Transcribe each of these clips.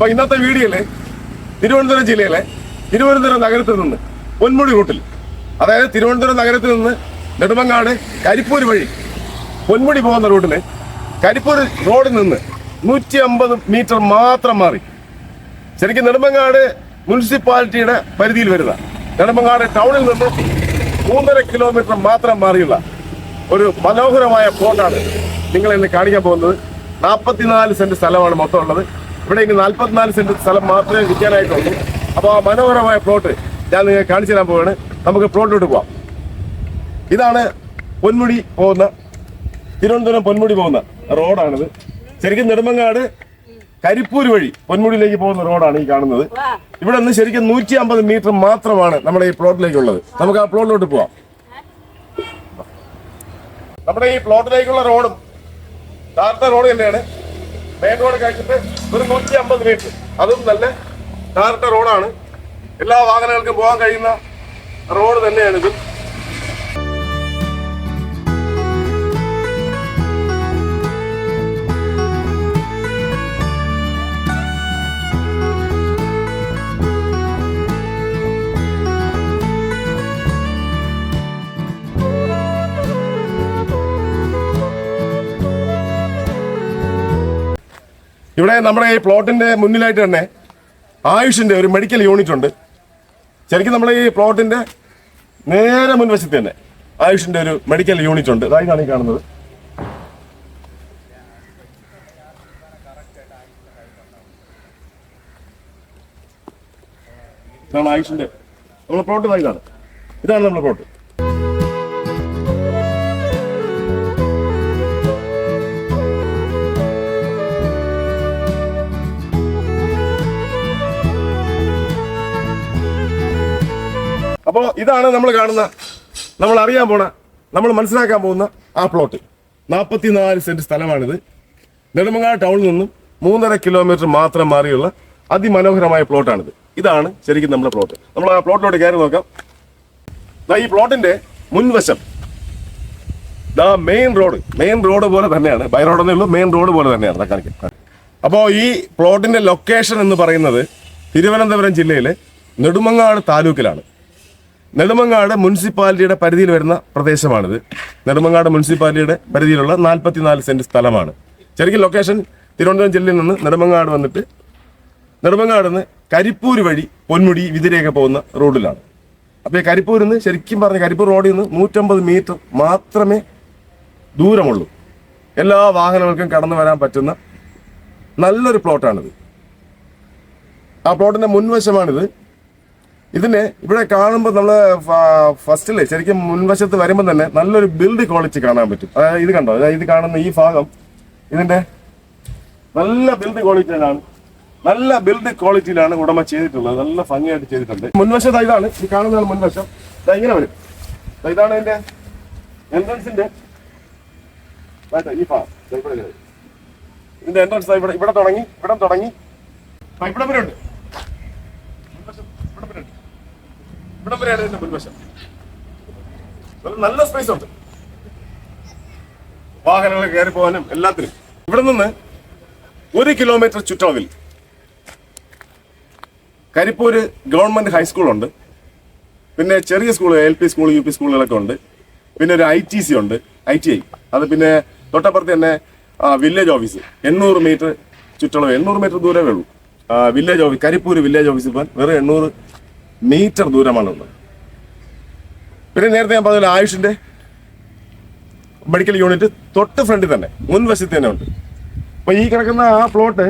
അപ്പൊ ഇന്നത്തെ വീഡിയോയിൽ തിരുവനന്തപുരം ജില്ലയിലെ തിരുവനന്തപുരം നഗരത്തിൽ നിന്ന് പൊന്മുടി റൂട്ടിൽ അതായത് തിരുവനന്തപുരം നഗരത്തിൽ നിന്ന് നെടുമങ്ങാട് കരിപ്പൂർ വഴി പൊന്മുടി പോകുന്ന റൂട്ടിൽ കരിപ്പൂർ റോഡിൽ നിന്ന് നൂറ്റി അമ്പത് മീറ്റർ മാത്രം മാറി. ശരിക്കും നെടുമങ്ങാട് മുനിസിപ്പാലിറ്റിയുടെ പരിധിയിൽ വരുന്ന നെടുമങ്ങാട് ടൗണിൽ നിന്ന് മൂന്നര കിലോമീറ്റർ മാത്രം മാറിയുള്ള ഒരു മനോഹരമായ പ്ലോട്ടാണ് നിങ്ങൾ ഇന്ന് കാണിക്കാൻ പോകുന്നത്. നാൽപ്പത്തിനാല് സെന്റ് സ്ഥലമാണ് മൊത്തം ഉള്ളത്. ഇവിടെ ഇനി നാൽപ്പത്തിനാല് സെന്റ് സ്ഥലം മാത്രമേ വിൽക്കാനായിട്ടുള്ളൂ. അപ്പോൾ ആ മനോഹരമായ പ്ലോട്ട് ഞാൻ നിങ്ങൾക്ക് കാണിച്ചു തരാൻ പോവാണ്. നമുക്ക് പ്ലോട്ടിലോട്ട് പോവാം. ഇതാണ് പൊന്മുടി പോകുന്ന തിരുവനന്തപുരം പൊന്മുടി പോകുന്ന റോഡാണിത്. ശരിക്കും നെടുമങ്ങാട് കരിപ്പൂർ വഴി പൊന്മുടിയിലേക്ക് പോകുന്ന റോഡാണ് ഈ കാണുന്നത്. ഇവിടെ നിന്ന് ശരിക്കും നൂറ്റി അമ്പത് മീറ്റർ മാത്രമാണ് നമ്മുടെ ഈ പ്ലോട്ടിലേക്കുള്ളത്. നമുക്ക് ആ പ്ലോട്ടിലോട്ട് പോവാം. നമ്മുടെ ഈ പ്ലോട്ടിലേക്കുള്ള റോഡും താഴത്തെ റോഡ് തന്നെയാണ്. മെയിൻ റോഡ് കഴിച്ചിട്ട് ഒരു നൂറ്റി അമ്പത് മീറ്റർ അതും നല്ല ടാറിട്ട റോഡാണ് എല്ലാ വാഹനങ്ങൾക്കും പോകാൻ കഴിയുന്ന റോഡ് തന്നെയാണിത് ഇവിടെ നമ്മുടെ ഈ പ്ലോട്ടിന്റെ മുന്നിലായിട്ട് തന്നെ ആയുഷിന്റെ ഒരു മെഡിക്കൽ യൂണിറ്റ് ഉണ്ട്. ശരിക്കും നമ്മുടെ ഈ പ്ലോട്ടിന്റെ നേരെ മുൻവശത്ത് തന്നെ ആയുഷിന്റെ ഒരു മെഡിക്കൽ യൂണിറ്റ് ഉണ്ട്. അതായതാണ് ഈ കാണുന്നത്. ഇതാണ് ആയുഷിന്റെ നമ്മുടെ പ്ലോട്ട് ഇതാ ഇതാണ് ഇതാണ് നമ്മുടെ പ്ലോട്ട്. അപ്പോൾ ഇതാണ് നമ്മൾ കാണുന്ന നമ്മൾ അറിയാൻ പോണ നമ്മൾ മനസ്സിലാക്കാൻ പോകുന്ന ആ പ്ലോട്ട് നാൽപ്പത്തിനാല് സെന്റ് സ്ഥലമാണിത്. നെടുമങ്ങാട് ടൗണിൽ നിന്നും മൂന്നര കിലോമീറ്റർ മാത്രം മാറിയുള്ള അതിമനോഹരമായ പ്ലോട്ടാണിത് ഇതാണ് ശരിക്കും നമ്മുടെ പ്ലോട്ട് നമ്മൾ ആ പ്ലോട്ടിലോട്ട് കയറി നോക്കാം. ഈ പ്ലോട്ടിന്റെ മുൻവശം. ദാ മെയിൻ റോഡ് മെയിൻ റോഡ് പോലെ തന്നെയാണ്. ബൈ റോഡെന്നേ ഉള്ളൂ മെയിൻ റോഡ് പോലെ തന്നെയാണ്. ദാ കാണിക്കാം. അപ്പോൾ ഈ പ്ലോട്ടിന്റെ ലൊക്കേഷൻ എന്ന് പറയുന്നത് തിരുവനന്തപുരം ജില്ലയിലെ നെടുമങ്ങാട് താലൂക്കിലാണ്. നെടുമങ്ങാട് മുനിസിപ്പാലിറ്റിയുടെ പരിധിയിൽ വരുന്ന പ്രദേശമാണിത്. നെടുമങ്ങാട് മുനിസിപ്പാലിറ്റിയുടെ പരിധിയിലുള്ള നാൽപ്പത്തിനാല് സെന്റ് സ്ഥലമാണ്. ശരിക്കും ലൊക്കേഷൻ തിരുവനന്തപുരം ജില്ലയിൽ നിന്ന് നെടുമങ്ങാട് വന്നിട്ട് നെടുമങ്ങാട് നിന്ന് കരിപ്പൂര് വഴി പൊന്മുടി വിതിരയൊക്കെ പോകുന്ന റോഡിലാണ്. അപ്പോൾ ഈ കരിപ്പൂരിൽ നിന്ന് ശരിക്കും പറഞ്ഞ കരിപ്പൂർ റോഡിൽ നിന്ന് നൂറ്റമ്പത് മീറ്റർ മാത്രമേ ദൂരമുള്ളൂ. എല്ലാ വാഹനങ്ങൾക്കും കടന്നു വരാൻ പറ്റുന്ന നല്ലൊരു പ്ലോട്ടാണിത് ആ പ്ലോട്ടിന്റെ മുൻവശമാണിത്. ഇതിന് ഇവിടെ കാണുമ്പോൾ നമ്മൾ ഫസ്റ്റിൽ ശരിക്കും മുൻവശത്ത് വരുമ്പോൾ തന്നെ നല്ലൊരു ബിൽഡ് ക്വാളിറ്റി കാണാൻ പറ്റും. അതായത് ഇത് കണ്ടോ? ഇത് കാണുന്ന ഈ ഭാഗം ഇതിന്റെ നല്ല ബിൽഡ് ക്വാളിറ്റിയിലാണ് നല്ല ബിൽഡ് ക്വാളിറ്റിയിലാണ് ഉടമ ചെയ്തിട്ടുള്ളത്. നല്ല ഭംഗിയായിട്ട് ചെയ്തിട്ടുണ്ട്. മുൻവശത്ത് ഇതാണ്. ഈ കാണുന്നതാണ് മുൻവശം. ഇങ്ങനെ വരും. ഇതാണ് ഇതിന്റെ എൻട്രൻസിന്റെ ഈ ഭാഗം. ഇതിന്റെ എൻട്രൻസ് ഇവിടെ ഇവിടെ തുടങ്ങി ഇവിടെ തുടങ്ങി. ഇവിടെ വരെ ഉണ്ട് മുൻവശം ഇവിടെ വരെ ഉണ്ട് ഇതിന്റെ മുൻവശം. നല്ല- സ്പേസ് ഉണ്ട്. വാഹനങ്ങൾ കയറി പോകാനും എല്ലാത്തിനും. ഇവിടെ നിന്ന് ഒരു കിലോമീറ്റർ ചുറ്റളവിൽ കരിപ്പൂര് ഗവൺമെന്റ് ഹൈസ്കൂളുണ്ട് പിന്നെ ചെറിയ school L P school U P സ്കൂളുകളൊക്കെ ഉണ്ട്. പിന്നെ ഒരു ഐ ടി സി ഉണ്ട് ഐ ടി ഐ അത് പിന്നെ തൊട്ടപ്പുറത്ത് തന്നെ വില്ലേജ് ഓഫീസ് എണ്ണൂറ് മീറ്റർ ചുറ്റളവ് എണ്ണൂറ് മീറ്റർ ദൂരമേ ഉള്ളൂ. വില്ലേജ് ഓഫീസ് കരിപ്പൂര് വില്ലേജ് ഓഫീസിൽ പോകാൻ വെറും എണ്ണൂറ് മീറ്റർ ദൂരമാണുള്ളത്. പിന്നെ നേരത്തെ ഞാൻ പറഞ്ഞ ആയുഷിന്റെ മെഡിക്കൽ യൂണിറ്റ് തൊട്ട് ഫ്രണ്ടിൽ തന്നെ മുൻവശത്ത് തന്നെ ഉണ്ട്. അപ്പോൾ ഈ കിടക്കുന്ന ആ പ്ലോട്ട്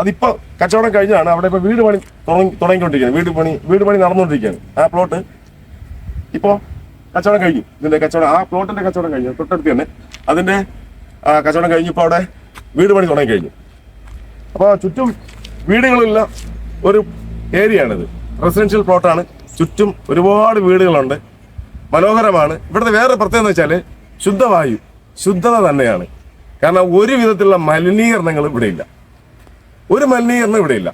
അതിപ്പോൾ കച്ചവടം കഴിഞ്ഞാണ് അവിടെ ഇപ്പൊ വീട് പണി തുടങ്ങി തുടങ്ങിക്കൊണ്ടിരിക്കുകയാണ്. വീട് പണി വീട് പണി നടന്നുകൊണ്ടിരിക്കുകയാണ്. ആ പ്ലോട്ട് ഇപ്പോ കച്ചവടം കഴിഞ്ഞു. ഇതിന്റെ കച്ചവടം ആ പ്ലോട്ടിന്റെ കച്ചവടം കഴിഞ്ഞു. തൊട്ടടുത്ത് തന്നെ അതിന്റെ കച്ചവടം കഴിഞ്ഞപ്പോൾ അവിടെ വീട് പണി തുടങ്ങി കഴിഞ്ഞു അപ്പോൾ ചുറ്റും വീടുകളില്ല ഒരു ഏരിയ ആണിത്. റെസിഡൻഷ്യൽ പ്ലോട്ടാണ് ചുറ്റും ഒരുപാട് വീടുകളുണ്ട്. മനോഹരമാണ്. ഇവിടുത്തെ വേറെ പ്രത്യേകത എന്ന് വെച്ചാൽ ശുദ്ധവായു. ശുദ്ധത തന്നെയാണ്. കാരണം ഒരു വിധത്തിലുള്ള മലിനീകരണങ്ങൾ ഇവിടെ ഇല്ല ഒരു മലിനീകരണം ഇവിടെ ഇല്ല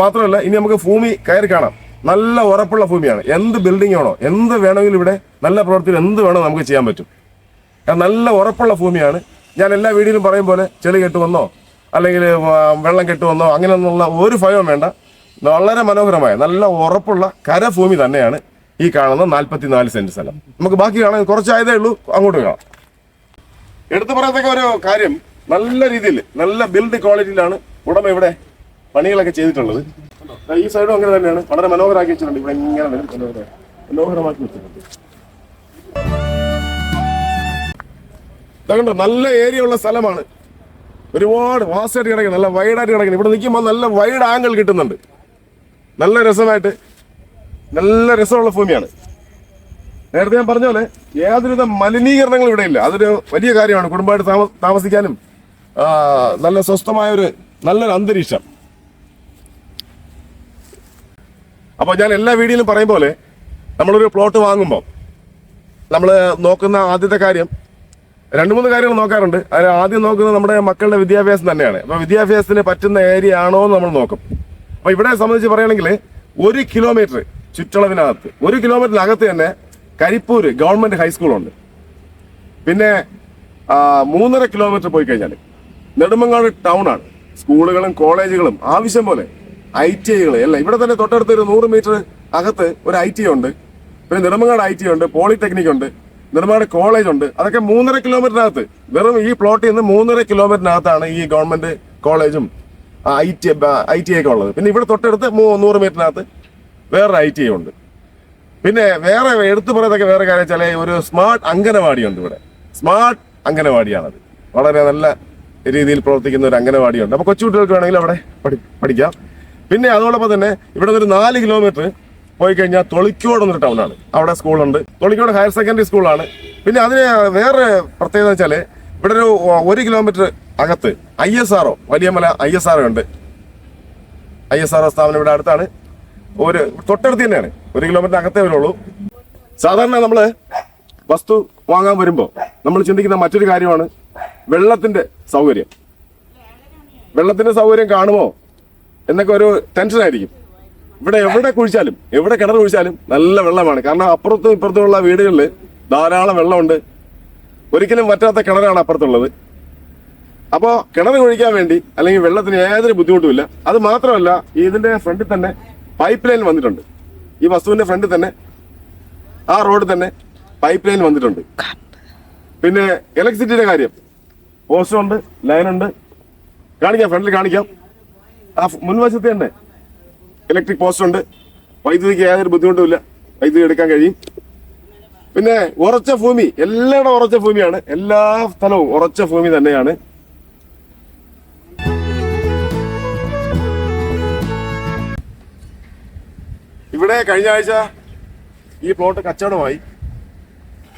മാത്രമല്ല ഇനി നമുക്ക് ഭൂമി കയറി കാണാം. നല്ല ഉറപ്പുള്ള ഭൂമിയാണ്. എന്ത് ബിൽഡിംഗ് ആണോ എന്ത് വേണമെങ്കിലും ഇവിടെ നല്ല പ്രവർത്തിയിൽ എന്ത് വേണോ നമുക്ക് ചെയ്യാൻ പറ്റും. കാരണം നല്ല ഉറപ്പുള്ള ഭൂമിയാണ്. ഞാൻ എല്ലാ വീടിലും പറയും പോലെ ചെളി കെട്ടുവന്നോ അല്ലെങ്കിൽ വെള്ളം കെട്ടുവന്നോ അങ്ങനെയൊന്നുള്ള ഒരു ഭയവും വേണ്ട. വളരെ മനോഹരമായ നല്ല ഉറപ്പുള്ള കരഭൂമി തന്നെയാണ് ഈ കാണുന്ന നാൽപ്പത്തിനാല് സെന്റ് സ്ഥലം. നമുക്ക് ബാക്കി കാണാൻ കുറച്ചായതേ ഉള്ളൂ. അങ്ങോട്ട് കാണാം. എടുത്തു പറയത്തക്ക ഒരു കാര്യം നല്ല രീതിയിൽ നല്ല ബിൽഡ് ക്വാളിറ്റിയിലാണ് ഉടമ ഇവിടെ പണികളൊക്കെ ചെയ്തിട്ടുള്ളത്. ഈ സൈഡും അങ്ങനെ തന്നെയാണ്. വളരെ മനോഹരമാക്കി വെച്ചിട്ടുണ്ട്. ഇവിടെ ഇങ്ങനെ മനോഹരമാക്കി വെച്ചിട്ടുണ്ട്. നല്ല ഏരിയ ഉള്ള സ്ഥലമാണ്. ഒരുപാട് വാസ്റ്റായിട്ട് കിടക്കുന്നത് നല്ല വൈഡായിട്ട് കിടക്കുന്നത് ഇവിടെ നിൽക്കുമ്പോൾ നല്ല വൈഡ് ആംഗിൾ കിട്ടുന്നുണ്ട്. നല്ല രസമായിട്ട്. നല്ല രസമുള്ള ഭൂമിയാണ്. നേരത്തെ ഞാൻ പറഞ്ഞ പോലെ യാതൊരുവിധ മലിനീകരണങ്ങളും ഇവിടെ ഇല്ല. അതൊരു വലിയ കാര്യമാണ്. കുടുംബമായിട്ട് താമ- താമസിക്കാനും നല്ല സ്വസ്ഥമായ ഒരു നല്ലൊരു അന്തരീക്ഷം. അപ്പോൾ ഞാൻ എല്ലാ വീഡിയോയിലും പറയും പോലെ നമ്മളൊരു പ്ലോട്ട് വാങ്ങുമ്പോൾ നമ്മൾ നോക്കുന്ന ആദ്യത്തെ കാര്യം രണ്ട് മൂന്ന് കാര്യങ്ങൾ നോക്കാറുണ്ട്. അതിൽ ആദ്യം നോക്കുന്നത് നമ്മുടെ മക്കളുടെ വിദ്യാഭ്യാസം തന്നെയാണ്. അപ്പോൾ വിദ്യാഭ്യാസത്തിന് പറ്റുന്ന ഏരിയ ആണോ എന്ന് നമ്മൾ നോക്കും. അപ്പോൾ ഇവിടെ സംബന്ധിച്ച് പറയുകയാണെങ്കിൽ ഒരു കിലോമീറ്റർ ചുറ്റളവിനകത്ത് ഒരു കിലോമീറ്ററിനകത്ത് തന്നെ കരിപ്പൂര് ഗവൺമെന്റ് ഹൈസ്കൂളുണ്ട് പിന്നെ മൂന്നര കിലോമീറ്റർ പോയി കഴിഞ്ഞാൽ നെടുമങ്ങാട് ടൗണാണ് സ്കൂളുകളും കോളേജുകളും ആവശ്യം പോലെ ഐ ടി ഐകൾ എല്ലാം ഇവിടെ തന്നെ തൊട്ടടുത്ത് ഒരു നൂറ് മീറ്റർ അകത്ത് ഒരു ഐ ടി ഉണ്ട്. പിന്നെ നെടുമങ്ങാട് ഐ ടി ഉണ്ട് പോളിടെക്നിക് ഉണ്ട് നെടുമങ്ങാട് കോളേജ് ഉണ്ട്. അതൊക്കെ മൂന്നര കിലോമീറ്ററിനകത്ത് വെറും ഈ പ്ലോട്ടിൽ നിന്ന് മൂന്നര കിലോമീറ്ററിനകത്താണ് ഈ ഗവൺമെന്റ് കോളേജും ഐ ടി ഐ ടി ഒക്കെ ഉള്ളത്. പിന്നെ ഇവിടെ തൊട്ടടുത്ത് നൂറ് മീറ്ററിനകത്ത് വേറൊരു ഐ ടി ഉണ്ട്. പിന്നെ വേറെ എടുത്തു പറയത്തൊക്കെ വേറെ കാര്യം വെച്ചാൽ ഒരു സ്മാർട്ട് അംഗനവാടി ഉണ്ട് ഇവിടെ. സ്മാർട്ട് അംഗനവാടിയാണത്. വളരെ നല്ല രീതിയിൽ പ്രവർത്തിക്കുന്ന ഒരു അംഗനവാടി ഉണ്ട്. അപ്പോൾ കൊച്ചുകുട്ടികൾക്ക് വേണമെങ്കിൽ അവിടെ പഠി പഠിക്കാം. പിന്നെ അതോടൊപ്പം തന്നെ ഇവിടെ ഒരു നാല് കിലോമീറ്റർ പോയി കഴിഞ്ഞാൽ തൊളിക്കോട് എന്നൊരു ടൗണാണ് അവിടെ സ്കൂളുണ്ട്. തൊളിക്കോട് ഹയർ സെക്കൻഡറി സ്കൂളാണ്. പിന്നെ അതിന് വേറെ പ്രത്യേകത വെച്ചാൽ ഇവിടെ ഒരു ഒരു കിലോമീറ്റർ അകത്ത്. I S R O Valiyamala I S R O ഉണ്ട്. ഐ എസ് ആർഒ സ്ഥാപനം ഇവിടെ അടുത്താണ്. ഒരു തൊട്ടടുത്ത് തന്നെയാണ്. ഒരു കിലോമീറ്റർ അകത്തേ വരുള്ളൂ. സാധാരണ നമ്മൾ വസ്തു വാങ്ങാൻ വരുമ്പോൾ നമ്മൾ ചിന്തിക്കുന്ന മറ്റൊരു കാര്യമാണ് വെള്ളത്തിന്റെ സൗകര്യം. വെള്ളത്തിന്റെ സൗകര്യം കാണുമോ? എന്നൊക്കെ ഒരു ടെൻഷൻ ആയിരിക്കും. ഇവിടെ എവിടെ കുഴിച്ചാലും എവിടെ കിണർ കുഴിച്ചാലും നല്ല വെള്ളമാണ്. കാരണം അപ്പുറത്തും ഇപ്പുറത്തുമുള്ള വീടുകളിൽ ധാരാളം വെള്ളമുണ്ട്. ഒരിക്കലും പറ്റാത്ത കിണറാണ് അപ്പുറത്തുള്ളത്. അപ്പോൾ കിണർ കുഴിക്കാൻ വേണ്ടി അല്ലെങ്കിൽ വെള്ളത്തിന് യാതൊരു ബുദ്ധിമുട്ടുമില്ല അത് മാത്രമല്ല ഇതിന്റെ ഫ്രണ്ടിൽ തന്നെ പൈപ്പ് ലൈൻ വന്നിട്ടുണ്ട്. ഈ വസ്തുവിന്റെ ഫ്രണ്ടിൽ തന്നെ ആ റോഡിൽ തന്നെ പൈപ്പ് ലൈൻ വന്നിട്ടുണ്ട്. പിന്നെ ഇലക്ട്രിസിറ്റിയുടെ കാര്യം. പോസ്റ്റുണ്ട് ലൈനുണ്ട് കാണിക്കാം ഫ്രണ്ടിൽ കാണിക്കാം. ആ മുൻവശത്ത് തന്നെ ഇലക്ട്രിക് പോസ്റ്റ് ഉണ്ട്. വൈദ്യുതിക്ക് യാതൊരു ബുദ്ധിമുട്ടുമില്ല വൈദ്യുതി എടുക്കാൻ കഴിയും. പിന്നെ ഉറച്ച ഭൂമി എല്ലാവരുടെ ഉറച്ച ഭൂമിയാണ്. എല്ലാ സ്ഥലവും ഉറച്ച ഭൂമി തന്നെയാണ്. ഇവിടെ കഴിഞ്ഞ ആഴ്ച ഈ പ്ലോട്ട് കച്ചവടമായി.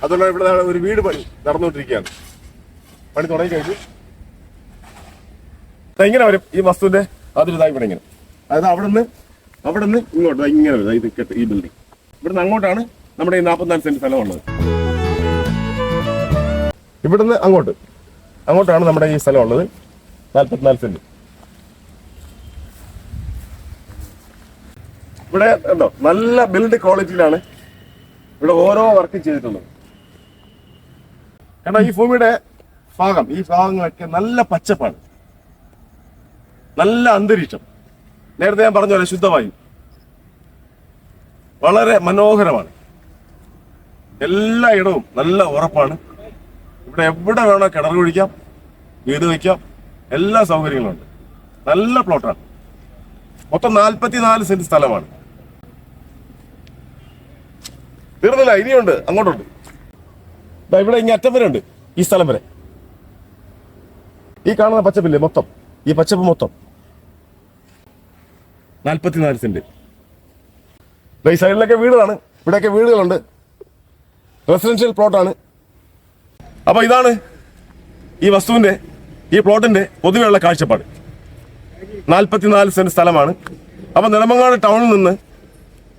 അതുകൊണ്ട് ഇവിടെ ഒരു വീട് പണി നടന്നുകൊണ്ടിരിക്കുകയാണ്. പണി തുടങ്ങി കഴിഞ്ഞു. ഇങ്ങനെ വരും ഈ വസ്തുവിന്റെ അതിലിതാ ഇവിടെ ഇങ്ങനെ. അതായത് അവിടെ നിന്ന് അവിടെ നിന്ന് ഇങ്ങോട്ട് ഇങ്ങനെ വരും. ഈ ബിൽഡിംഗ് ഇവിടുന്ന് അങ്ങോട്ടാണ് നമ്മുടെ ഈ നാൽപ്പത്തിനാല് സെന്റ് സ്ഥലമുള്ളത് ഇവിടുന്ന് അങ്ങോട്ട് അങ്ങോട്ടാണ് നമ്മുടെ ഈ സ്ഥലമുള്ളത് നാൽപ്പത്തിനാല് സെന്റ് ഇവിടെ ഉണ്ടോ? നല്ല ബിൽഡ് ക്വാളിറ്റിയിലാണ് ഇവിടെ ഓരോ വർക്ക് ചെയ്തിട്ടുള്ളത്. കാരണം ഈ ഭൂമിയുടെ ഭാഗം ഈ ഭാഗങ്ങളൊക്കെ നല്ല പച്ചപ്പാണ്. നല്ല അന്തരീക്ഷം. നേരത്തെ ഞാൻ പറഞ്ഞ പോലെ ശുദ്ധവായു. വളരെ മനോഹരമാണ്. എല്ലായിടവും നല്ല ഉറപ്പാണ്. ഇവിടെ എവിടെ വേണോ കിണർ കുഴിക്കാം വീട് വയ്ക്കാം എല്ലാ സൗകര്യങ്ങളും ഉണ്ട്. നല്ല പ്ലോട്ടാണ് മൊത്തം നാൽപ്പത്തിനാല് സെന്റ് സ്ഥലമാണ്. തീർന്നില്ല ഇനിയുണ്ട് അങ്ങോട്ടുണ്ട്. ഇവിടെ ഇങ്ങനെ അറ്റം വരെ ഉണ്ട് ഈ സ്ഥലം വരെ. ഈ കാണുന്ന പച്ചപ്പില്ലേ മൊത്തം? ഈ പച്ചപ്പ് മൊത്തം. നാൽപ്പത്തിനാല് സെന്റ്. ഈ സൈഡിലൊക്കെ വീടുകളാണ് ഇവിടെയൊക്കെ വീടുകളുണ്ട്. റെസിഡൻഷ്യൽ പ്ലോട്ടാണ് അപ്പൊ ഇതാണ് ഈ വസ്തുവിന്റെ ഈ പ്ലോട്ടിന്റെ പൊതുവെയുള്ള കാഴ്ചപ്പാട്. നാൽപ്പത്തിനാല് സെന്റ് സ്ഥലമാണ്. അപ്പൊ നെടുമങ്ങാട് ടൗണിൽ നിന്ന്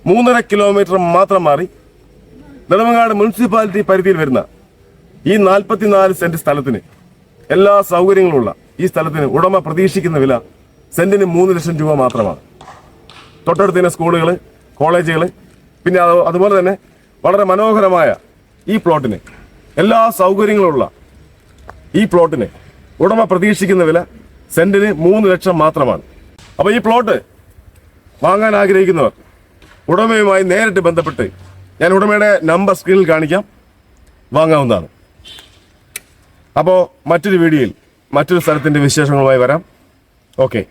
മൂന്നര കിലോമീറ്റർ മാത്രം മാറി നെടുമങ്ങാട് മുനിസിപ്പാലിറ്റി പരിധിയിൽ വരുന്ന ഈ നാൽപ്പത്തിനാല് സെന്റ് സ്ഥലത്തിന് എല്ലാ സൗകര്യങ്ങളുമുള്ള ഈ സ്ഥലത്തിന് ഉടമ പ്രതീക്ഷിക്കുന്ന വില സെന്റിന് മൂന്ന് ലക്ഷം രൂപ മാത്രമാണ്. തൊട്ടടുത്ത സ്കൂളുകൾ കോളേജുകൾ പിന്നെ അതുപോലെ തന്നെ വളരെ മനോഹരമായ ഈ പ്ലോട്ടിന് എല്ലാ സൗകര്യങ്ങളുള്ള ഈ പ്ലോട്ടിന് ഉടമ പ്രതീക്ഷിക്കുന്ന വില സെന്റിന് മൂന്ന് ലക്ഷം മാത്രമാണ്. അപ്പോൾ ഈ പ്ലോട്ട് വാങ്ങാൻ ആഗ്രഹിക്കുന്നവർ ഉടമയുമായി നേരിട്ട് ബന്ധപ്പെട്ട് ഞാൻ ഉടമയുടെ നമ്പർ സ്ക്രീനിൽ കാണിക്കാം. വാങ്ങാവുന്നതാണ്. അപ്പോൾ മറ്റൊരു വീഡിയോയിൽ മറ്റൊരു സ്ഥലത്തിന്റെ വിശേഷങ്ങളുമായി വരാം. ഓക്കെ